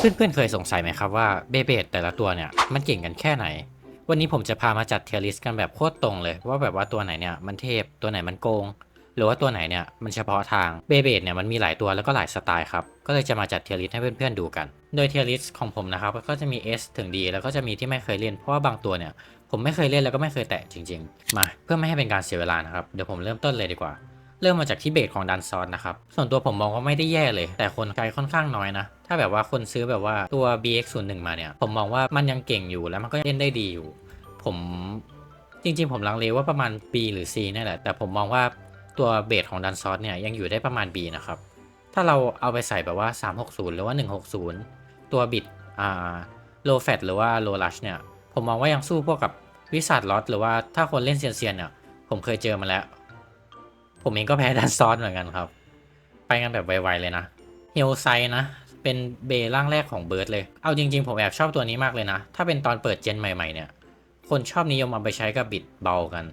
เพื่อนๆเคยสงสัยไหมครับว่าเบเบดแต่ละตัวเนี่ยมันเก่งกันแค่ไหน วันนี้ผมจะพามาจัดเทียริสกันแบบโคตรตรงเลย ว่าแบบว่าตัวไหนเนี่ยมันเทพตัวไหนมันโกง หรือว่าตัวไหนเนี่ยมันเฉพาะทางเบเบดเนี่ยมันมีหลายตัวแล้วก็หลายสไตล์ครับ ก็เลยจะมาจัดเทียริสให้เพื่อนๆดูกัน โดยเทียริสของผมนะครับก็จะมี S ถึง D แล้วก็จะมีที่ไม่เคยเล่นเพราะว่าบางตัวเนี่ยผมไม่เคยเล่นแล้วก็ไม่เคยแตะจริง ๆ มาเพื่อไม่ให้เป็นการเสียเวลานะครับเดี๋ยวผมเริ่มต้นเลยดีกว่า เริ่มมาจากที่เบสของดันซอนนะครับส่วนตัวผมมองว่าไม่ได้แย่เลย แต่คนใช้ค่อนข้างน้อยนะ ถ้าแบบว่าคนซื้อแบบว่าตัว BX01 มาเนี่ย ผมมองว่ามันยังเก่งอยู่แล้วมันก็เล่นได้ดีอยู่ ผมจริงๆ ผมลังเลว่าประมาณ B หรือ C นี่แหละ แต่ผมมองว่าตัวเบสของดันซอนเนี่ยยังอยู่ได้ประมาณ B นะครับ ถ้าเราเอาไปใส่แบบว่า 360 หรือว่า 160 ตัวบิดอ่า low fat หรือว่า low rush เนี่ย ผมมองว่ายังสู้พวกกับวิสัทลอตหรือว่าถ้าคนเล่นเซียนๆเนี่ยผมเคยเจอมาแล้ว ผมเองก็แพ้ดันซอนเหมือนกันครับ ไปกันแบบไวๆเลยนะเฮลไซนะ เป็นเบร่างแรกของเบิร์ดเลย เอาจริงๆ ผมแอบชอบตัวนี้มากเลยนะ ถ้าเป็นตอนเปิดเจนใหม่ๆเนี่ย คนชอบนิยมเอาไปใช้กับบิดเบากัน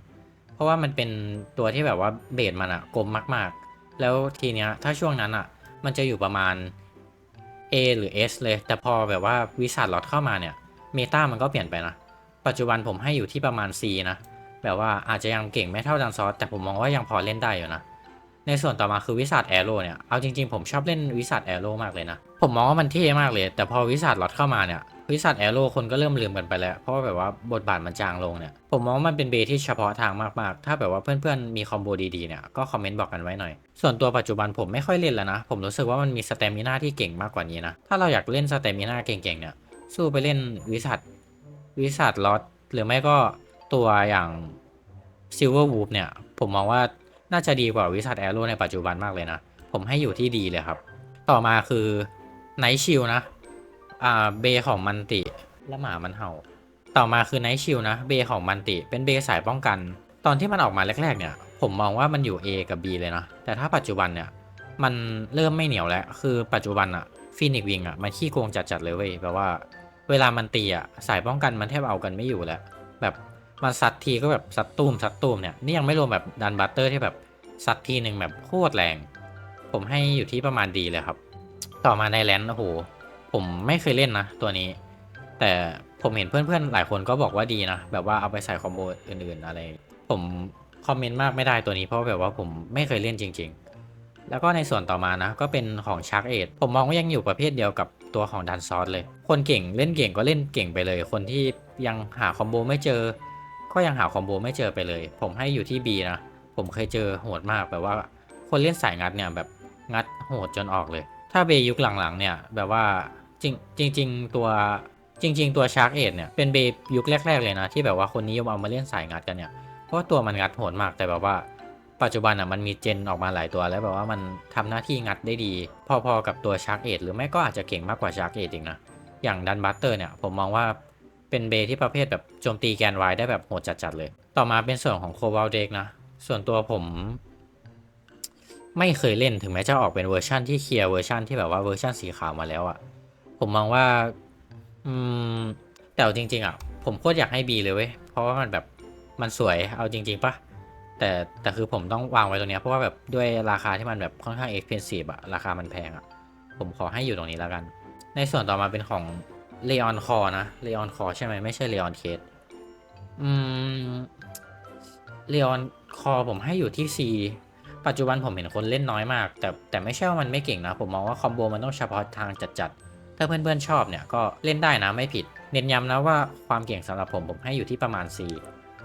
เพราะว่ามันเป็นตัวที่แบบว่าเบสมันอะกลมมากๆ แล้วทีเนี้ยถ้าช่วงนั้นอะมันจะอยู่ประมาณ A หรือ S เลย แต่พอแบบว่าวิสัทลอตเข้ามาเนี่ย เมตามันก็เปลี่ยนไปนะ ปัจจุบันผมให้อยู่ที่ประมาณ C นะ แบบว่าอาจจะยังเก่งไม่เท่าดันซอสแต่ผมมองว่ายังพอเล่นได้อยู่นะในส่วนต่อมาคือวิสัทแอโร่เนี่ย เอาจริงๆผมชอบเล่นวิสัทแอโร่มากเลยนะ ผมมองว่ามันเท่มากเลย แต่พอวิสัทล็อตเข้ามาเนี่ย วิสัทแอโร่คนก็เริ่มลืมกันไปแล้ว เพราะว่าแบบว่าบทบาทมันจางลงเนี่ย ผมมองว่ามันเป็นเบที่เฉพาะทางมาก ๆ ถ้าแบบว่าเพื่อนๆ มีคอมโบดีๆเนี่ย ก็คอมเมนต์บอกกันไว้หน่อย ส่วนตัวปัจจุบันผมไม่ค่อยเล่นแล้วนะ ผมรู้สึกว่ามันมีสเตมิน่าที่เก่งมากกว่านี้นะ ถ้าเราอยากเล่นสเตมิน่าเก่งๆเนี่ย สู้ไปเล่นวิสัทวิสัทล็อตหรือไม่ก็ตัวอย่างซิลเวอร์วูฟเนี่ย ผมมองว่าน่าจะดีกว่าวิสัทแอโร่ในปัจจุบันมากเลยนะ ผมให้อยู่ที่ดีเลยครับ ต่อมาคือ ไนชิลนะ อ่า เบของมันติ และหมามันเห่า ต่อมาคือไนชิลนะ เบของมันติ เป็นเบสายป้องกัน ตอนที่มันออกมาแรกๆเนี่ย ผมมองว่ามันอยู่ A กับ B เลยนะ แต่ถ้าปัจจุบันเนี่ย มันเริ่มไม่เหนียวแล้ว คือปัจจุบันอะฟีนิกวิงอะมันขี้โกงจัดๆเลยเว้ยแบบว่า เวลามันตีอะสายป้องกันมันแทบเอากันไม่อยู่แล้ว แบบมันซัดทีก็แบบซัดตูมซัดตูมเนี่ย นี่ยังไม่รวมแบบดันบัตเตอร์ที่แบบซัดทีหนึ่งแบบโคตรแรง ผมให้อยู่ที่ประมาณดีเลยครับ ต่อมาในแลนด์โอ้โหผมไม่เคยเล่นนะตัวนี้ แต่ผมเห็นเพื่อนๆ หลายคนก็บอกว่าดีนะ แบบว่าเอาไปใส่คอมโบอื่นๆ อะไร ผมคอมเมนต์มากไม่ได้ตัวนี้เพราะแบบว่าผมไม่เคยเล่นจริง ๆ แล้วก็ในส่วนต่อมานะ ก็เป็นของชาร์กเอทผมมองว่ายังอยู่ประเภทเดียวกับตัวของดันซอสเลย คนเก่งเล่นเก่งก็เล่นเก่งไปเลย คนที่ยังหาคอมโบไม่เจอ ก็ยังหาคอมโบไม่เจอไปเลย ผมให้อยู่ที่ B นะ ผมเคยเจอโหดมากแบบว่า คนเล่นสายงัดเนี่ยแบบงัดโหดจนออกเลย ถ้าเบยุคหลังๆเนี่ยแบบว่าจริงจริงๆตัวจริง ๆ ตัวชาร์กเอทเนี่ยเป็นเบยุคแรก ๆ เลยนะ ที่แบบว่าคนนิยมเอามาเล่นสายงัดกันเนี่ยเพราะว่าตัวมันงัดโหดมากแต่แบบว่าปัจจุบันอะมันมีเจนออกมาหลายตัวแล้วแบบว่ามันทำหน้าที่งัดได้ดี พอๆกับตัวชาร์กเอทหรือไม่ก็อาจจะเก่งมากกว่าชาร์กเอทอีกนะอย่างดันบัตเตอร์เนี่ยผมมองว่าเป็นเบที่ประเภทแบบโจมตีแกนไวได้แบบโหดจัดๆเลย ต่อมาเป็นส่วนของโควาลเด็กนะส่วนตัวผม ไม่เคยเล่นถึงแม้จะออกเป็นเวอร์ชั่นที่เคลียร์เวอร์ชันที่แบบว่าเวอร์ชันสีขาวมาแล้วอะ่ะ ผมมองว่า อืม แต่จริง ๆอะ ผมโคตรอยากให้บีเลยเว้ย เพราะว่ามันแบบมันสวยเอาจริง ๆปะแต่แต่คือผมต้องวางไว้ตรงนี้เพราะว่าแบบด้วยราคาที่มันแบบค่อนข้างเอ็กเพนซีฟอะราคามันแพงอะผมขอให้อยู่ตรงนี้แล้วกัน ในส่วนต่อมาเป็นของเลออนคอนะเลออนคอใช่ไหมไม่ใช่เลออนเคสอืมเลออนคอผมให้อยู่ที่ C ปัจจุบันผมเห็นคนเล่นน้อยมาก แต่แต่ไม่ใช่ว่ามันไม่เก่งนะ ผมมองว่าคอมโบมันต้องเฉพาะทางจัดๆ ถ้าเพื่อนๆชอบเนี่ยก็เล่นได้นะไม่ผิด เน้นย้ำนะว่าความเก่งสำหรับผมผมให้อยู่ที่ประมาณ C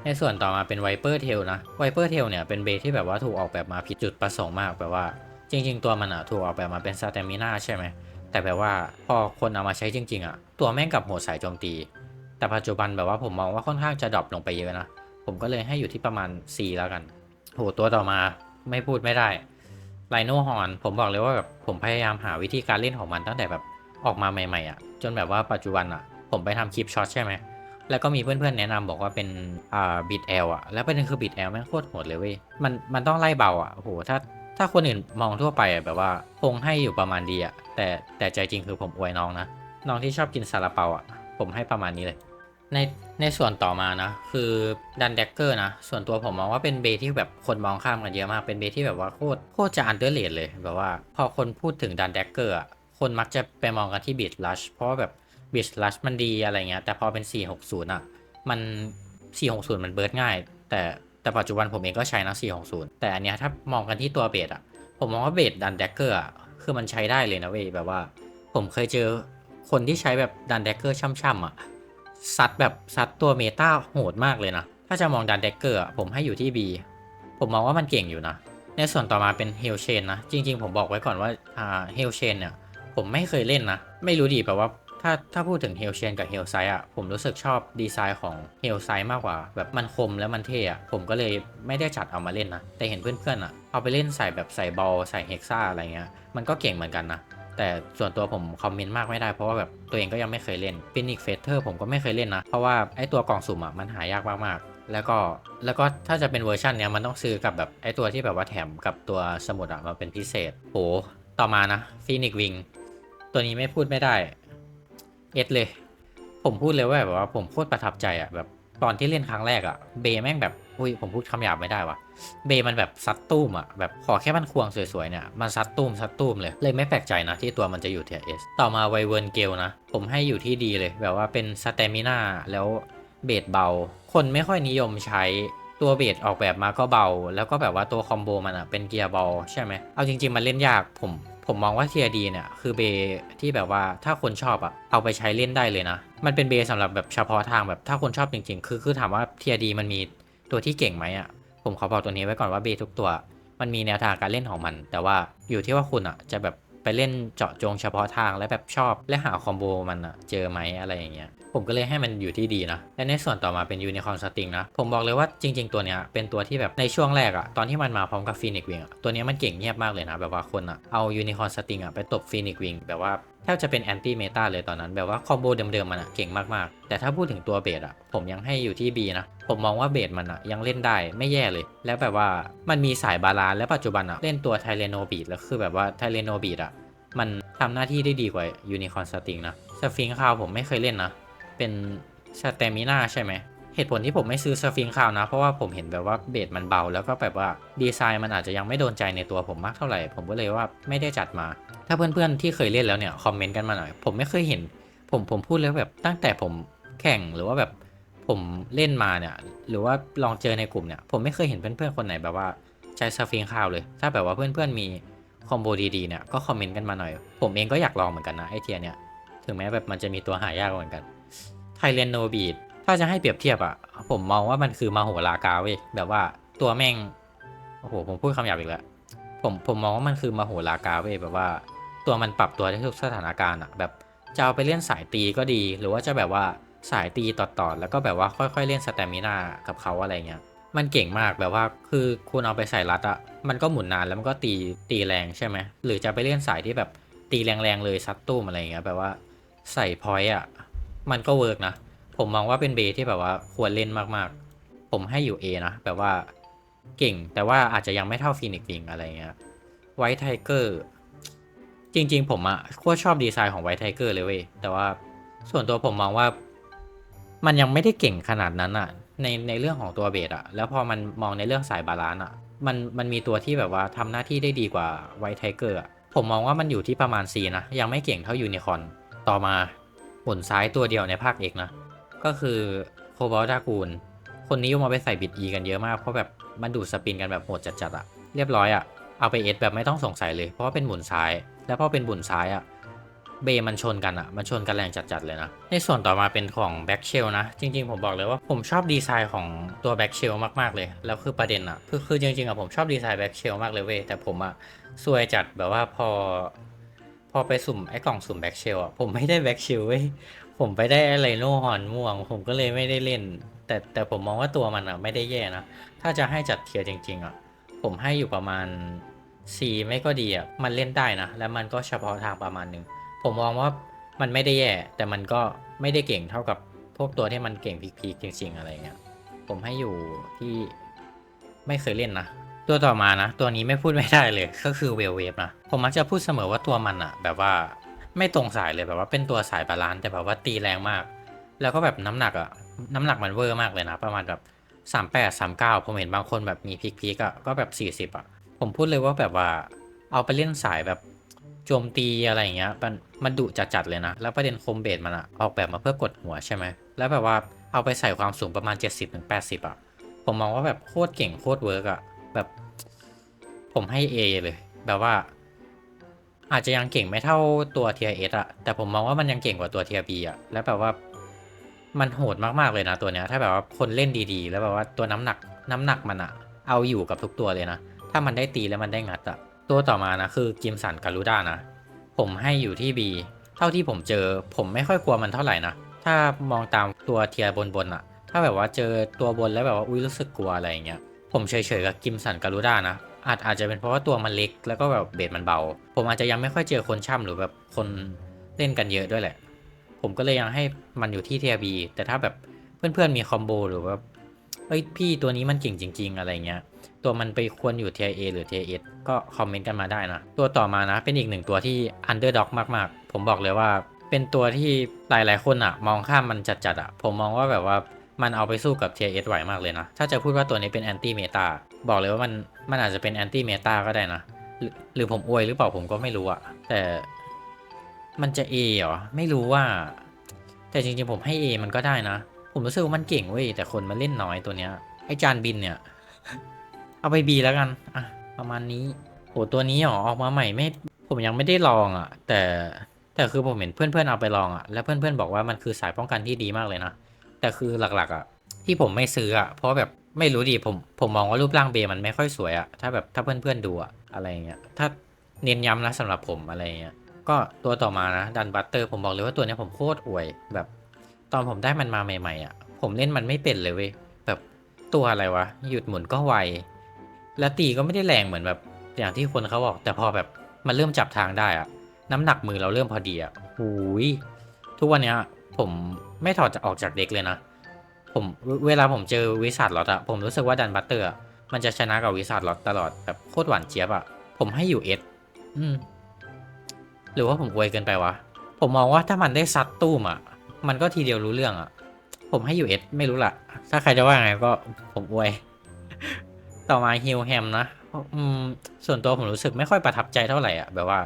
ในส่วนต่อมาเป็นไวเปอร์เทลนะไวเปอร์เทลเนี่ยเป็นเบสที่แบบว่าถูกออกแบบมาผิดจุดประสงค์มากแบบว่า จริง ๆ ตัวมันอะถูกออกแบบมาเป็นสเตมิน่าใช่ไหมแต่แบบว่าพอคนเอามาใช้จริง ๆอะตัวแม่งกับโหดสายโจมตี แต่ปัจจุบันแบบว่าผมมองว่าค่อนข้างจะดรอปลงไปเยอะนะผมก็เลยให้อยู่ที่ประมาณ C แล้วกันโหตัวต่อมา ไม่พูดไม่ได้ไ i โนฮอนผมบอกเลยว่าแบบผมพยายามหาวิธีการเล่นของมันตั้งแต่แบบออกมาใหม่ๆอะจนแบบว่าปัจจุบันอะผมไปทำคลิปช็อตใช่ไหมแล้วก็มีเพื่อนๆแนะนำบอกว่าเป็นอ่าบิดแอลอะ แล้วประเด็นคือบิดแอลแม่งโคตรโหดเลยเว้ยมันมันต้องไล่เบาอะโอ้โหถ้าถ้าคนอื่นมองทั่วไปอะแบบว่าคงให้อยู่ประมาณดีอะแต่แต่ใจจริงคือผมอวยน้องนะน้องที่ชอบกินซาลาเปาอะผมให้ประมาณนี้เลย ในในส่วนต่อมานะ คือดันแดกเกอร์นะ ส่วนตัวผมมองว่าเป็นเบที่แบบคนมองข้ามกันเยอะมากเป็นเบที่แบบว่าโคตรโคตรจะอันเดอร์เลดเลยแบบว่า พอคนพูดถึงดันแดกเกอร์คนมักจะไปมองกันที่บีดลัชเพราะว่าแบบบีดลัชมันดีอะไรเงี้ยแต่พอเป็น 460 อะ มัน 460 มันเบิร์ดง่าย แต่แต่ปัจจุบันผมเองก็ใช้นะ 460 แต่อันเนี้ยถ้ามองกันที่ตัวเบสอะ ผมมองว่าเบสดันแดกเกอร์อะคือมันใช้ได้เลยนะเว้ยแบบว่า ผมเคยเจอคนที่ใช้แบบดันแดกเกอร์ช่ำๆอะ ซัดแบบซัดตัวเมตาโหดมากเลยนะ ถ้าจะมองดันแดกเกอร์ผมให้อยู่ที่ B ผมมองว่ามันเก่งอยู่นะ ในส่วนต่อมาเป็นเฮลเชนนะ จริง ๆ ผมบอกไว้ก่อนว่าอ่าเฮลเชนเนี่ยผมไม่เคยเล่นนะ ไม่รู้ดีแบบว่าถ้าถ้าพูดถึงเฮลเชนกับเฮลไซอะผมรู้สึกชอบดีไซน์ของเฮลไซมากกว่า แบบมันคมแล้วมันเท่อะผมก็เลยไม่ได้จัดเอามาเล่นนะ แต่เห็นเพื่อนๆอะเอาไปเล่นใส่แบบใส่บอลใส่เฮกซ่าอะไรเงี้ยมันก็เก่งเหมือนกันนะ แต่ส่วนตัวผมคอมเมนต์มากไม่ได้เพราะว่าแบบตัวเองก็ยังไม่เคยเล่นฟินิกเฟเธอร์ผมก็ไม่เคยเล่นนะ เพราะว่าไอตัวกล่องสุ่มอะมันหายากมากๆ แล้วก็แล้วก็ถ้าจะเป็นเวอร์ชันเนี้ยมันต้องซื้อกับแบบไอตัวที่แบบว่าแถมกับตัวสมุดอะมาเป็นพิเศษโหต่อมานะฟินิกวิงตัวนี้ไม่พูดไม่ได้เอ็ดเลย ผมพูดเลยว่าแบบว่าผมโคตรประทับใจอะแบบตอนที่เล่นครั้งแรกอะเบย์แม่งแบบ อุ้ยผมพูดคำหยาบไม่ได้ว่ะ เบย์มันแบบซัดตุ้มอะแบบขอแค่มันควงสวยๆเนี่ยมันซัดตุ้มซัดตุ้มเลย เลยไม่แปลกใจนะที่ตัวมันจะอยู่เทียเอสต่อมาไวเวิร์นเกลนะ ผมให้อยู่ที่ดีเลย แบบว่าเป็นสเตมิน่าแล้วเบสเบา คนไม่ค่อยนิยมใช้ตัวเบสออกแบบมาก็เบา แล้วก็แบบว่าตัวคอมโบมันอะเป็นเกียร์บอลใช่ไหม เอาจริง ๆ มันเล่นยากผมผมมองว่าเทียดีเนี่ยคือเบย์ที่แบบว่าถ้าคนชอบอะเอาไปใช้เล่นได้เลยนะ มันเป็นเบย์สำหรับแบบเฉพาะทางแบบถ้าคนชอบจริง ๆ คือคือถามว่าเทียดีมันมี ตัวที่เก่งไหมอะผมขอบอกตัวนี้ไว้ก่อนว่าเบทุกตัว มันมีแนวทางการเล่นของมัน แต่ว่าอยู่ที่ว่าคุณอะ จะแบบไปเล่นเจาะจงเฉพาะทางและแบบชอบและหาคอมโบมันอะ เจอไหมอะไรอย่างเงี้ย ผมก็เลยให้มันอยู่ที่ดีนะ และในส่วนต่อมาเป็นยูนิคอร์นสติงนะ ผมบอกเลยว่าจริง ๆ ตัวเนี้ยเป็นตัวที่แบบในช่วงแรกอะตอนที่มันมาพร้อมกับฟีนิกวิงตัวเนี้ยมันเก่งเงียบมากเลยนะ แบบว่าคนอะเอายูนิคอร์นสติงอะไปตบฟีนิกวิงแบบว่าแทบจะเป็นแอนตี้เมตาเลยตอนนั้น แบบว่าคอมโบเดิมๆมันอะเก่งมากๆ แต่ถ้าพูดถึงตัวเบสอะผมยังให้อยู่ที่ B นะ ผมมองว่าเบสมันอะยังเล่นได้ไม่แย่เลย แล้วแบบว่ามันมีสายบาลานและปัจจุบันอะเล่นตัวไทเลโนบีดแล้วคือแบบว่าไทเลโนบีดอะมันทำหน้าที่ได้ดีกว่ายูนิคอร์นสติงนะสฟิงคาวผมไม่เคยเล่นนะ เป็นสเตมิน่าใช่ไหม เหตุผลที่ผมไม่ซื้อสฟิงคาวนะ เพราะว่าผมเห็นแบบว่าเบสมันเบา แล้วก็แบบว่าดีไซน์มันอาจจะยังไม่โดนใจในตัวผมมากเท่าไหร่ ผมก็เลยว่าไม่ได้จัดมา ถ้าเพื่อนๆที่เคยเล่นแล้วเนี่ยคอมเมนต์กันมาหน่อย ผมไม่เคยเห็น ผมผมพูดแล้วแบบตั้งแต่ผมแข่งหรือว่าแบบผมเล่นมาเนี่ย หรือว่าลองเจอในกลุ่มเนี่ย ผมไม่เคยเห็นเพื่อนๆคนไหนแบบว่าใช้สฟิงคาวเลย ถ้าแบบว่าเพื่อนๆมีคอมโบดีๆเนี่ยก็คอมเมนต์กันมาหน่อย ผมเองก็อยากลองเหมือนกันนะไอเทียเนี่ย ถึงแม้แบบมันจะมีตัวหายากเหมือนกัน ไทเลนโนบีดถ้าจะให้เปรียบเทียบอะผมมองว่ามันคือมาโหรากาเว้ยแบบว่าตัวแม่งโอ้โหผมพูดคำหยาบอีกแล้วผมผมมองว่ามันคือมาโหรากาเว้ยแบบว่า ตัวมันปรับตัวได้ทุกสถานการณ์อะแบบจะเอาไปเล่นสายตีก็ดี หรือว่าจะแบบว่าสายตีต่อๆแล้วก็แบบว่าค่อยๆเล่นสเตมินากับเขาอะไรเงี้ยมันเก่งมากแบบว่าคือคุณเอาไปใส่รัดอะมันก็หมุนนานแล้วมันก็ตีตีแรงใช่ไหมหรือจะไปเล่นสายที่แบบตีแรงๆเลยซัดตุ้มอะไรเงี้ยแบบว่าใส่พอยต์อะ มันก็เวิร์กนะ ผมมองว่าเป็นเบที่แบบว่าควรเล่นมากๆ ผมให้อยู่ A นะ แบบว่าเก่ง แต่ว่าอาจจะยังไม่เท่าฟีนิกซ์วิงอะไรเงี้ยไวท์ไทเกอร์จริง ๆ ผมอะโคตรชอบดีไซน์ของไวท์ไทเกอร์เลยเว้ย แต่ว่าส่วนตัวผมมองว่า มันยังไม่ได้เก่งขนาดนั้นอะในในเรื่องของตัวเบสอะแล้วพอมันมองในเรื่องสายบาลานซ์อะมันมันมีตัวที่แบบว่าทำหน้าที่ได้ดีกว่าไวท์ไทเกอร์อะผมมองว่ามันอยู่ที่ประมาณ C นะ ยังไม่เก่งเท่ายูนิคอนต่อมา หมุนซ้ายตัวเดียวในภาคเอกนะ ก็คือโคบอลดากูล คนนี้ยมาไปใส่บิด E กันเยอะมาก เพราะแบบมันดูดสปินกันแบบโหดจัดๆอะเรียบร้อยอะเอาไปเอสแบบไม่ต้องสงสัยเลย เพราะว่าเป็นหมุนซ้าย แล้วพอเป็นหมุนซ้ายอะเบมันชนกันอะมันชนกันแรงจัดๆเลยนะ ในส่วนต่อมาเป็นของแบ็กเชลนะ จริงๆผมบอกเลยว่าผมชอบดีไซน์ของตัวแบ็กเชลมากๆเลย แล้วคือประเด็นอะคือคือจริงๆอะผมชอบดีไซน์แบ็กเชลมากเลยเว้ยแต่ผมอะซวยจัดแบบว่าพอ พอไปสุ่มไอ้กล่องสุ่มแบ็กเชลอะผมไม่ได้แบ็กเชลเว้ยผมไปได้อะไรโน่ฮอนม่วง ผมก็เลยไม่ได้เล่น แต่แต่ผมมองว่าตัวมันอะไม่ได้แย่นะ ถ้าจะให้จัดเทียร์จริง ๆอะผมให้อยู่ประมาณ C ไม่ก็ดีอะมันเล่นได้นะ แล้วมันก็เฉพาะทางประมาณนึง ผมมองว่ามันไม่ได้แย่ แต่มันก็ไม่ได้เก่งเท่ากับพวกตัวที่มันเก่งพีคๆจริง ๆ อะไรเงี้ยผมให้อยู่ที่ไม่เคยเล่นนะ ตัวต่อมานะ ตัวนี้ไม่พูดไม่ได้เลยก็คือเวลเวฟนะ ผมมักจะพูดเสมอว่าตัวมันอะแบบว่าไม่ตรงสายเลยแบบว่าเป็นตัวสายบาลานซ์แต่แบบว่าตีแรงมาก แล้วก็แบบน้ำหนักอะน้ำหนักมันเวอร์มากเลยนะ ประมาณแบบสามแปดสามเก้าผมเห็นบางคนแบบมีพีคๆอะก็แบบสี่สิบอะผมพูดเลยว่าแบบว่า เอาไปเล่นสายแบบโจมตีอะไรอย่างเงี้ยมันมันดุจัดๆเลยนะ แล้วประเด็นคมเบสมันอะออกแบบมาเพื่อกดหัวใช่ไหมแล้วแบบว่าเอาไปใส่ความสูงประมาณ 70-80อะผมมองว่าแบบโคตรเก่งโคตรเวิร์กอะ แบบ ผมให้ A เลย แบบว่า อาจจะยังเก่งไม่เท่าตัวเทียเอสอะแต่ผมมองว่ามันยังเก่งกว่าตัวเทียบีอะแล้วแบบว่ามันโหดมากๆเลยนะตัวเนี้ย ถ้าแบบว่าคนเล่นดีๆ แล้วแบบว่าตัวน้ำหนักน้ำหนักมันอะเอาอยู่กับทุกตัวเลยนะ ถ้ามันได้ตีแล้วมันได้งัดอะตัวต่อมานะคือกิมสันการูด้านะ ผมให้อยู่ที่ B เท่าที่ผมเจอ ผมไม่ค่อยกลัวมันเท่าไหร่นะ ถ้ามองตามตัวเทียบนๆอะถ้าแบบว่าเจอตัวบนแล้วแบบว่าอุ้ยรู้สึกกลัวอะไรอย่างเงี้ย ผมเฉยๆกับกิมสันการูด้านะอาจอาจจะเป็นเพราะว่าตัวมันเล็กแล้วก็แบบเบสมันเบา ผมอาจจะยังไม่ค่อยเจอคนช่ำหรือแบบคนเล่นกันเยอะด้วยแหละ ผมก็เลยยังให้มันอยู่ที่เทียบีแต่ถ้าแบบเพื่อนๆมีคอมโบหรือว่าเอ้ยพี่ตัวนี้มันเก่งจริง ๆ อะไรเงี้ย ตัวมันไปควรอยู่เทียเอหรือเทียเอสก็คอมเมนต์กันมาได้นะ ตัวต่อมานะเป็นอีกหนึ่งตัวที่อันเดอร์ด็อกมากๆ ผมบอกเลยว่า เป็นตัวที่หลายๆคนอะมองข้ามมันจัดๆอะผมมองว่าแบบว่า มันเอาไปสู้กับเทียเอไหวมากเลยนะ ถ้าจะพูดว่าตัวนี้เป็นแอนตี้เมตาบอกเลยว่ามันมันอาจจะเป็นแอนตี้เมตาก็ได้นะ หรือผมอวยหรือเปล่าผมก็ไม่รู้อะแต่มันจะ A เหรอ ไม่รู้ว่า แต่จริงๆผมให้ A มันก็ได้นะ ผมรู้สึกว่ามันเก่งเว้ยแต่คนมันเล่นน้อยตัวเนี้ยไอจานบินเนี่ย เอาไป B แล้วกันอะประมาณนี้โหตัวนี้หรอออกมาใหม่ไม่ ผมยังไม่ได้ลองอะ แต่แต่คือผมเห็นเพื่อนๆเอาไปลองอะแล้วเพื่อนๆบอกว่ามันคือสายป้องกันที่ดีมากเลยนะ แต่คือหลักๆอะที่ผมไม่ซื้ออะเพราะแบบไม่รู้ดิผมผมมองว่ารูปร่างเบมันไม่ค่อยสวยอะถ้าแบบถ้าเพื่อนๆดูอะอะไรเงี้ยถ้าเน้นย้ำนะสำหรับผมอะไรเงี้ยก็ตัวต่อมานะดันบัตเตอร์ผมบอกเลยว่าตัวเนี้ยผมโคตรอวยแบบ ตอนผมได้มันมาใหม่ๆอะผมเล่นมันไม่เป็นเลยเว้ยแบบตัวอะไรวะหยุดหมุนก็ไวแล้วตีก็ไม่ได้แรงเหมือนแบบอย่างที่คนเขาบอก แต่พอแบบมันเริ่มจับทางได้อะน้ำหนักมือเราเริ่มพอดีอะหูยทุกวันเนี้ยผม ไม่ถอดจะออกจากเด็กเลยนะ ผมเวลาผมเจอวิสัทล็อตอะผมรู้สึกว่าดันบัตเตอร์มันจะชนะกับวิสัทล็อตตลอดแบบโคตรหวานเจี๊ยบอะผมให้อยู่เอสอืม หรือว่าผมอวยเกินไปวะ ผมมองว่าถ้ามันได้ซัดตู้มอะมันก็ทีเดียวรู้เรื่องอะผมให้อยู่เอสไม่รู้ละถ้าใครจะว่าไงก็ผมอวย ต่อมาฮิลแฮมนะอืมส่วนตัวผมรู้สึกไม่ค่อยประทับใจเท่าไหร่อะแบบว่า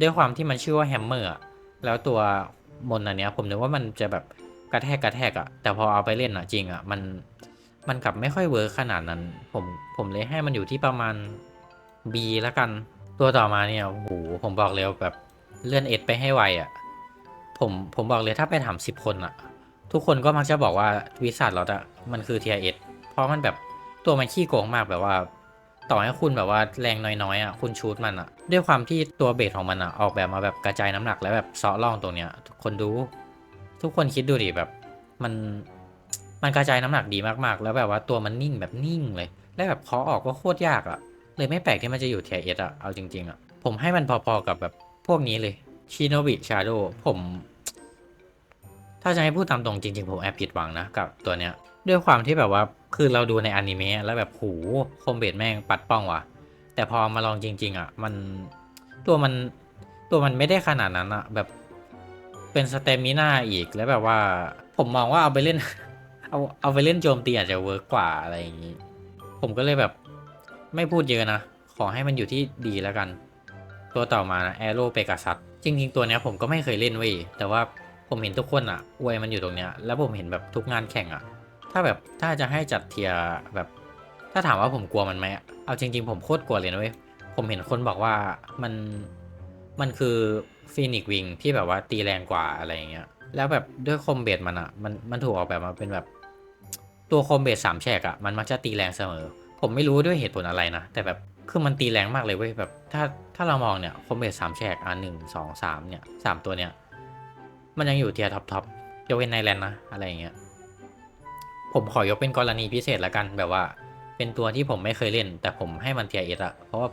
ด้วยความที่มันชื่อว่าแฮมเมอร์แล้วตัวมนต์อันเนี้ย ผมนึกว่ามันจะแบบ กระแทกกระแทกอะแต่พอเอาไปเล่นอะจริงอะมันมันกลับไม่ค่อยเวิร์คขนาดนั้น ผมผมเลยให้มันอยู่ที่ประมาณ B แล้วกัน ตัวต่อมาเนี่ยโอ้โหผมบอกเลยแบบเลื่อนเอไปให้ไวอะผมผมบอกเลยถ้าไปถามสิบคนอะทุกคนก็มักจะบอกว่าวิสัทเราอะมันคือเทียเอเพราะมันแบบตัวมันขี้โกงมากแบบว่า ต่อให้คุณแบบว่าแรงน้อยๆอะคุณชูดมันอะ ด้วยความที่ตัวเบสของมันอะออกแบบมาแบบกระจายน้ำหนักแล้วแบบเซาะล่องตรงเนี้ยคนดู ทุกคนคิดดูดิแบบมันมันกระจายน้ำหนักดีมากๆ แล้วแบบว่าตัวมันนิ่งแบบนิ่งเลย แล้วแบบเคาะออกก็โคตรยากอะ เลยไม่แปลกที่มันจะอยู่เทียเอสอะ เอาจริงๆอะ ผมให้มันพอๆกับแบบพวกนี้เลยชิโนบิชาโดผม ถ้าจะให้พูดตามตรงจริงๆ ผมแอบผิดหวังนะ กับตัวเนี้ย ด้วยความที่แบบว่าคือเราดูในอนิเมะแล้วแบบหูคมเบดแม่งปัดป้องว่ะ แต่พอมาลองจริง ๆอะ มันตัวมันตัวมันไม่ได้ขนาดนั้นอะ แบบ เป็นสเตมิน่าอีกแล้วแบบว่า ผมมองว่าเอาไปเล่น เอาเอาไปเล่นโจมตีอาจจะเวิร์กกว่าอะไรอย่างนี้ ผมก็เลยแบบไม่พูดเยอะนะ ขอให้มันอยู่ที่ดีแล้วกัน ตัวต่อมานะแอโร่เปกาซัสจริงๆตัวเนี้ยผมก็ไม่เคยเล่นเว้ยแต่ว่าผมเห็นทุกคนอะอวยมันอยู่ตรงเนี้ยแล้วผมเห็นแบบทุกงานแข่งอะ ถ้าแบบถ้าจะให้จัดเทียแบบ ถ้าถามว่าผมกลัวมันไหมอะเอาจริง ๆ ผมโคตรกลัวเลยนะเว้ยผมเห็นคนบอกว่ามันมันคือ ฟีนิกวิงที่แบบว่าตีแรงกว่าอะไรเงี้ย แล้วแบบด้วยคอมเบสมันอะมันมันถูกออกแบบมาเป็นแบบตัวคอมเบสสามแฉกอะมันมักจะตีแรงเสมอ ผมไม่รู้ด้วยเหตุผลอะไรนะ แต่แบบคือมันตีแรงมากเลยเว้ยแบบถ้าถ้าเรามองเนี่ยคอมเบสสามแฉกอะหนึ่งสองสามเนี่ยสามตัวเนี่ยมันยังอยู่เทียร์ท็อปท็อปยกเว้นไนแลนด์นะอะไรเงี้ยผมขอยกเป็นกรณีพิเศษละกันแบบว่า เป็นตัวที่ผมไม่เคยเล่น แต่ผมให้มันเทียเอสอะเพราะว่า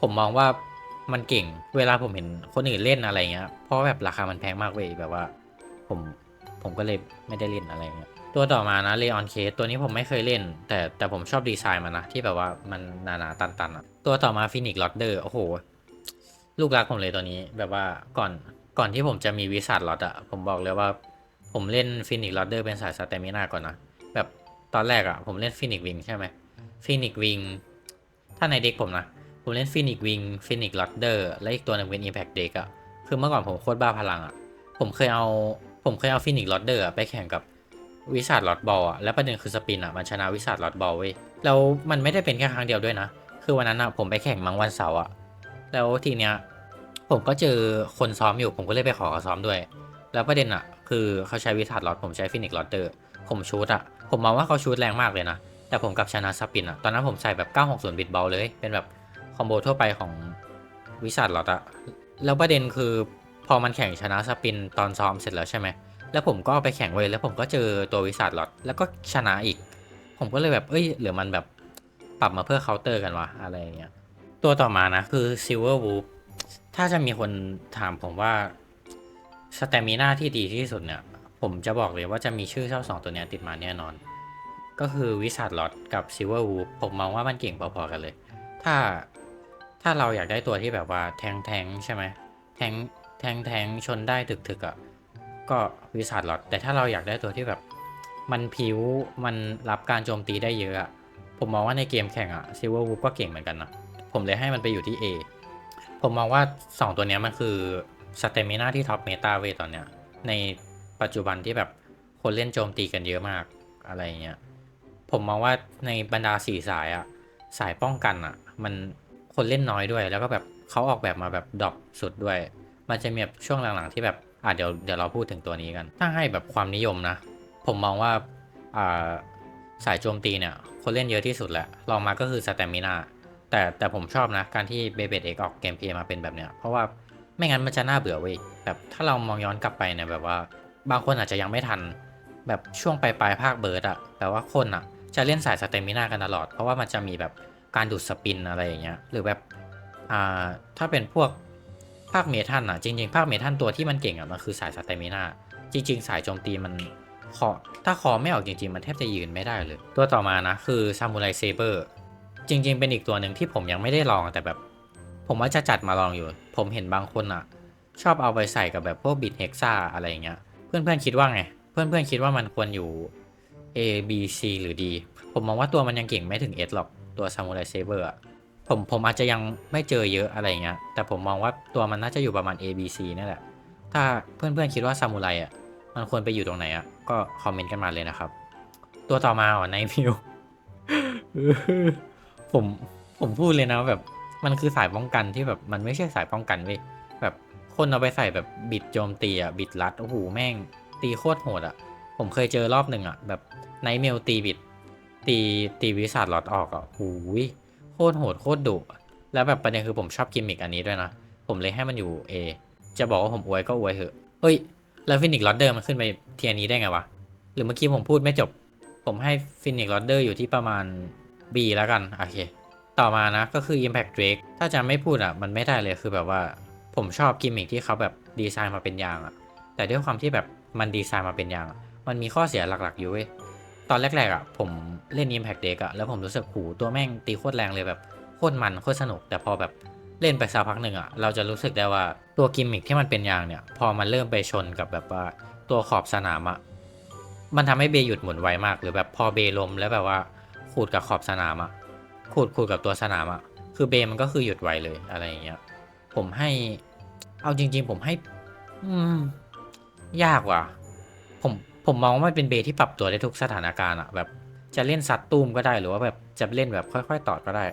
ผมมองว่า มันเก่ง เวลาผมเห็นคนอื่นเล่นอะไรเงี้ย เพราะแบบราคามันแพงมากเว้ยแบบว่า ผมผมก็เลยไม่ได้เล่นอะไรเงี้ย ตัวต่อมานะเลออนเคสตัวนี้ผมไม่เคยเล่น แต่แต่ผมชอบดีไซน์มันนะ ที่แบบว่ามันหนาๆตันๆอะตัวต่อมาฟินิกลอดเดอร์โอ้โห ลูกรักผมเลยตัวนี้แบบว่าก่อนก่อนที่ผมจะมีวิสัทลอตอะผมบอกเลยว่าผมเล่นฟินิกลอดเดอร์เป็นสายสเตมินาก่อนนะ แบบตอนแรกอะผมเล่นฟินิกวิงใช่ไหมฟินิกวิงถ้าในเด็กผมนะ ผมเล่นฟินิกวิงฟินิกลอดเดอร์และอีกตัวหนึงเป็น Impact Deck อะคือเมื่อก่อนผมโคตรบ้าพลังอะผมเคยเอาผมเคยเอาฟินิกลอดเดอร์ไปแข่งกับวิสาดลอดบอลอะแล้วประเด็นคือสปินอะมันชนะวิสาดลอดบอลเว้ยแล้วมันไม่ได้เป็นแค่ครั้งเดียวด้วยนะ คือวันนั้นอะผมไปแข่งมังวันเสาร์อะแล้วทีเนี้ยผมก็เจอคนซ้อมอยู่ผมก็เลยไปขอเขาซ้อมด้วย แล้วประเด็นอะคือเขาใช้วิสาดลอดผมใช้ฟินิกลอดเดอร์ผมชูดอะผมมองว่าเขาชูดแรงมากเลยนะแต่ผมกับชนะสปินอะตอนนั้นผมใส่แบบ960บิตเบลเลยเป็นแบบ คอมโบทั่วไปของวิสัทหลอดอะแล้วประเด็นคือพอมันแข่งชนะสปินตอนซ้อมเสร็จแล้วใช่ไหม แล้วผมก็เอาไปแข่งเว้ยแล้วผมก็เจอตัววิสัทหลอดแล้วก็ชนะอีก ผมก็เลยแบบเอ้ยหรือมันแบบปรับมาเพื่อเคาน์เตอร์กันวะอะไรเงี้ย ตัวต่อมานะคือ Silver Wolf ถ้าจะมีคนถามผมว่าสเตมิน่าที่ดีที่สุดเนี่ย ผมจะบอกเลยว่าจะมีชื่อเจ้าสองตัวเนี้ยติดมาแน่นอน ก็คือวิสัทลอดกับซิ l เวอร์วูผมมองว่ามันเก่งพอๆกันเลย ถ้า ถ้าเราอยากได้ตัวที่แบบว่าแทงแทงใช่ไหมแทงแทงแทงชนได้ถึกๆอะ่ะก็วิสัทลอดแต่ถ้าเราอยากได้ตัวที่แบบ มันผิวมันรับการโจมตีได้เยอะอะผมมองว่าในเกมแข่งอะซิ l เวอร์วูก็เก่งเหมือนกันนะผมเลยให้มันไปอยู่ที่ A ผมมองว่า 2 ตัวนี้มันคือสเตมิน่าที่ท็อปเมตาเวตอนเนี้ยในปัจจุบันที่แบบคนเล่นโจมตีกันเยอะมากอะไรเงี้ยผมมองว่าในบรรดาสี่สายอะสายป้องกันอะมัน คนเล่นน้อยด้วย แล้วก็แบบเขาออกแบบมาแบบดรอปสุดด้วย มันจะมีแบบช่วงหลังๆที่แบบอะเดี๋ยวเดี๋ยวเราพูดถึงตัวนี้กัน ถ้าให้แบบความนิยมนะ ผมมองว่าอ่าสายโจมตีเนี่ย คนเล่นเยอะที่สุดแหละลองมาก็คือสเตมินาแต่แต่ผมชอบนะ การที่เบเบดเอกออกเกมเพลย์มาเป็นแบบเนี้ยเพราะว่าไม่งั้นมันจะน่าเบื่อเว้ยแบบถ้าเรามองย้อนกลับไปเนี่ยแบบว่า บางคนอาจจะยังไม่ทัน แบบช่วงปลายปลายๆภาคเบิร์ดอะแต่ว่าคนอะจะเล่นสายสเตมินากันตลอด เพราะว่ามันจะมีแบบ การดูดสปินอะไรอย่างเงี้ยหรือแบบอ่าถ้าเป็นพวกภาคเมทัลอะจริงๆภาคเมทัลตัวที่มันเก่งอะมันคือสายสเตมินาจริง ๆ สายโจมตีมันคอถ้าคอไม่ออกจริง ๆ มันแทบจะยืนไม่ได้เลย ตัวต่อมานะคือซามูไรเซเบอร์จริง ๆ เป็นอีกตัวหนึ่งที่ผมยังไม่ได้ลองแต่แบบ ผมว่าจะจัดมาลองอยู่ ผมเห็นบางคนอะชอบเอาไปใส่กับแบบพวกบิทเฮกซ่าอะไรอย่างเงี้ย เพื่อนๆคิดว่าไง เพื่อนๆคิดว่ามันควรอยู่ A B C หรือ D ผมมองว่าตัวมันยังเก่งไม่ถึง S หรอก ตัว Samurai Saber อะผมผมอาจจะยังไม่เจอเยอะอะไรเงี้ย แต่ผมมองว่าตัวมันน่าจะอยู่ประมาณ A B C นี่แหละ ถ้าเพื่อนๆคิดว่าซามูไรอะ มันควรไปอยู่ตรงไหนอะ ก็คอมเมนต์กันมาเลยนะครับ ตัวต่อมาอ๋อในมิวผมผมพูดเลยนะแบบมันคือสายป้องกันที่แบบมันไม่ใช่สายป้องกันเว้ยแบบคนเอาไปใส่แบบบิดโจมตีอะบิดลัดโอ้โหแม่งตีโคตรโหดอะ ผมเคยเจอรอบหนึ่งอะแบบไนเมลตีบิด ตีตีวิสัทลอดออกอะหูยโคตรโหดโคตรดุแล้วแบบประเด็นคือผมชอบกิมมิกอันนี้ด้วยนะ ผมเลยให้มันอยู่ A จะบอกว่าผมอวยก็อวยเถอะเฮ้ย แล้วฟินิกลอดเดอร์มันขึ้นไปเทียนี้ได้ไงวะ หรือเมื่อกี้ผมพูดไม่จบ ผมให้ฟินิกลอดเดอร์อยู่ที่ประมาณ B แล้วกัน โอเค ต่อมานะก็คือ Impact Drake ถ้าจะไม่พูดอะ มันไม่ได้เลยคือแบบว่า ผมชอบกิมมิคที่เขาแบบดีไซน์มาเป็นยางอะ แต่ด้วยความที่แบบมันดีไซน์มาเป็นยาง มันมีข้อเสียหลักๆอยู่เว้ย ตอนแรกๆอะผมเล่น Impact Deck อะแล้วผมรู้สึกหูตัวแม่งตีโคตรแรงเลยแบบโคตรมันโคตรสนุก แต่พอแบบเล่นไปสักพักหนึ่งอะเราจะรู้สึกได้ว่าตัวกิมมิคที่มันเป็นยางเนี่ย พอมันเริ่มไปชนกับแบบว่าตัวขอบสนามอะมันทำให้เบย์หยุดหมุนไวมาก หรือแบบพอเบย์ล้มแล้วแบบว่าขูดกับขอบสนามอะขูดขูดกับตัวสนามอะคือเบย์มันก็คือหยุดไวเลยอะไรอย่างเงี้ยผมให้ เอาจริง ๆ ผมให้ อืมยากว่ะผม ผมมองว่ามันเป็นเบย์ที่ปรับตัวได้ทุกสถานการณ์อะแบบจะเล่นซัดตูมก็ได้หรือว่าแบบจะเล่นแบบค่อยๆตอดก็ได้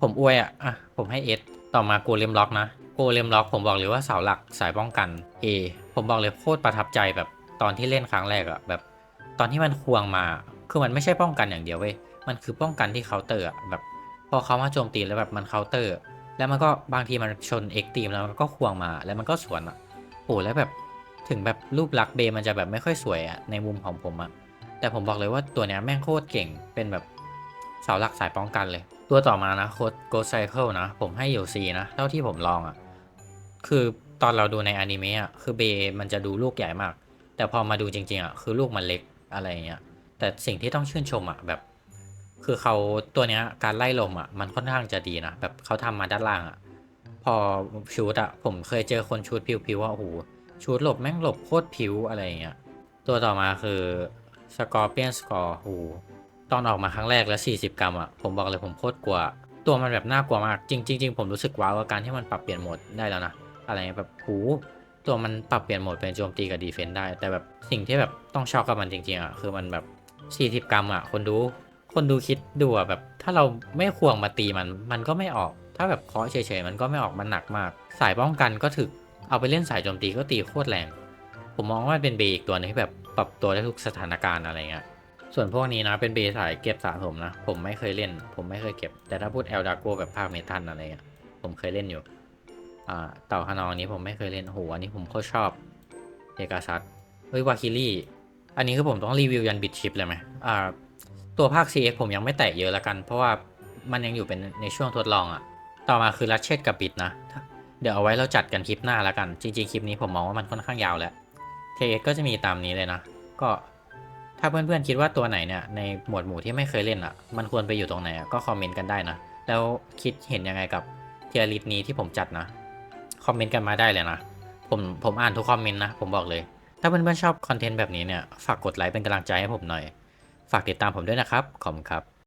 ผมอวยอะอะผมให้เอสต่อมาโกเลมล็อกนะโกเลมล็อกผมบอกเลยว่าเสาหลักสายป้องกัน A ผมบอกเลยโคตรประทับใจแบบตอนที่เล่นครั้งแรกอะแบบ ตอนที่มันควงมาคือมันไม่ใช่ป้องกันอย่างเดียวเว้ยมันคือป้องกันที่เคาน์เตอร์อะแบบ พอเขามาโจมตีแล้วแบบมันเคาน์เตอร์ แล้วมันก็บางทีมันชนเอ็กตีมแล้วมันก็ควงมาแล้วมันก็สวนอะโอ้แล้วแบบ ถึงแบบรูปลักษณ์เบย์มันจะแบบไม่ค่อยสวยอะในมุมของผมอะแต่ผมบอกเลยว่าตัวเนี้ยแม่งโคตรเก่งเป็นแบบเสาหลักสายป้องกันเลย ตัวต่อมานะโคดโกไซเคิลนะ ผมให้อยู่ C นะ เท่าที่ผมลองอะคือตอนเราดูในอนิเมะอะคือเบย์มันจะดูลูกใหญ่มาก แต่พอมาดูจริงๆอะคือลูกมันเล็กอะไรเงี้ยแต่สิ่งที่ต้องชื่นชมอะแบบ คือเขาตัวเนี้ยการไล่ลมอะมันค่อนข้างจะดีนะแบบเขาทำมาด้านล่างอะพอชูดอะผมเคยเจอคนชูดผิวๆว่าโอ้โห ชูดหลบแม่งหลบโคตรผิวอะไรเงี้ย ตัวต่อมาคือสกอร์เปียนสกอร์โหตอนออกมาครั้งแรกแล้ว 40 กรัมอะผมบอกเลยผมโคตรกลัว ตัวมันแบบน่ากลัวมาก จริงจริงๆผมรู้สึกว้าวกับการที่มันปรับเปลี่ยนโหมดได้แล้วนะ อะไรเงี้ยแบบหูตัวมันปรับเปลี่ยนโหมดเป็นโจมตีกับดีเฟนต์ได้ แต่แบบสิ่งที่แบบต้องชอบกับมันจริงๆอะคือมันแบบ 40 กรัมอะคนดูคนดูคิดดูอะแบบ ถ้าเราไม่ควงมาตีมันมันก็ไม่ออก ถ้าแบบเคาะเฉยๆมันก็ไม่ออกมันหนักมาก สายป้องกันก็ถึก เอาไปเล่นสายโจมตีก็ตีโคตรแรง ผมมองว่าเป็นเบย์อีกตัวหนึงที่แบบปรับตัวได้ทุกสถานการณ์อะไรเงี้ย ส่วนพวกนี้นะเป็นเบย์สายเก็บสะสมนะ ผมไม่เคยเล่น ผมไม่เคยเก็บ แต่ถ้าพูดเอลดาโกแบบภาคเมทัลอะไรเงี้ย ผมเคยเล่นอยู่ อ่า เต่าขนองนี้ผมไม่เคยเล่นโอ้โหอันนี้ผมโคตรชอบเอกาซัตเฮ้ยวาคิลี่ อันนี้คือผมต้องรีวิวยันบิดชิปเลยไหมอ่า ตัวภาค CX ผมยังไม่แตะเยอะละกัน เพราะว่ามันยังอยู่เป็นในช่วงทดลองอะ่ะ ต่อมาคือรัชเชตกับบิดนะ เดี๋ยวเอาไว้เราจัดกันคลิปหน้าและกัน จริงๆ คลิปนี้ผมมองว่ามันค่อนข้างยาวแล้ว TX ก็จะมีตามนี้เลยนะ ก็ถ้าเพื่อนๆคิดว่าตัวไหนเนี่ยในหมวดหมู่ที่ไม่เคยเล่นอะ่ะ มันควรไปอยู่ตรงไหนอะก็คอมเมนต์กันได้นะ แล้วคิดเห็นยังไงกับเทียริสนี้ที่ผมจัดนะ คอมเมนต์กันมาได้เลยนะ ผมผมอ่านทุกคอมเมนต์นะ ผมบอกเลย ถ้าเพื่อนๆชอบคอนเทนต์แบบนี้เนี่ย ฝากกดไลค์เป็นกำลังใจให้ผมหน่อย ฝากติดตามผมด้วยนะครับ ขอบคุณครับ